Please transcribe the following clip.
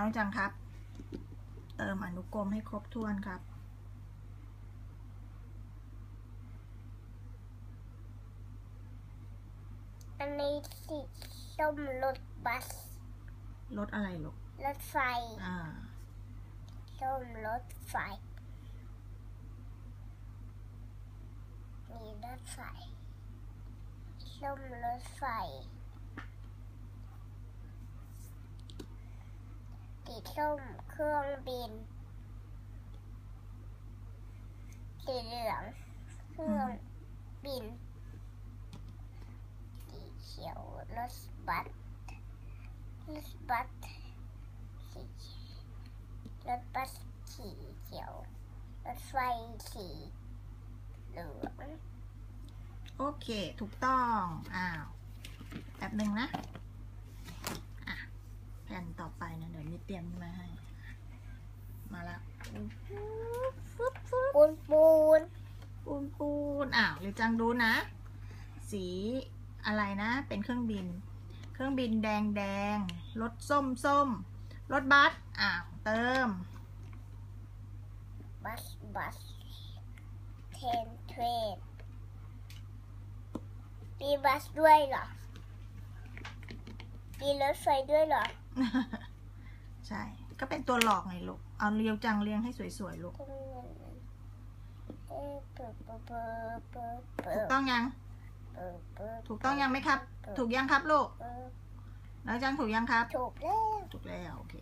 น้องจังครับ เติมอนุกรมให้ครบถ้วนครับ อันนี้สีส้มรถบัส รถอะไรลูก รถไฟ อ่า ส้มรถไฟ มีรถไฟ ส้มรถไฟ ส้มเครื่องบิน สีเหลืองเครื่องบิน สีเขียวรถบัสรถบัสสีเขียวรถบัสสีเขียวรถไฟสีเหลืองโอเค ถูกต้อง อ้าว แป๊บหนึ่งนะ ต่อไปนะเดี๋ยวมีเตรียมมาให้ มาแล้วฟึบฟึบปูนปูนปูนปูนอ้าวเดี๋ยวจังดูนะ สีอะไรนะ เป็นเครื่องบิน เครื่องบินแดงแดงรถส้มส้มรถบัสอ้าวเติม บัส บัส เทรนเทรนมีบัสด้วยเหรอมีรถไฟด้วยเหรอ ใช่ ก็เป็นตัวหลอกไงลูก เอาเรียวจังเรียงให้สวยๆลูกตรงนั้นเอ๊ะเปิดเปิดเปิดเปิดเปิถูดกต้องยังเปิดเปิดถูกต้องยังไหมครับ ถูกยังครับลูกเปิดแล้วจังถูกยังครับ ถูกแล้ว ถูกแล้วโอเค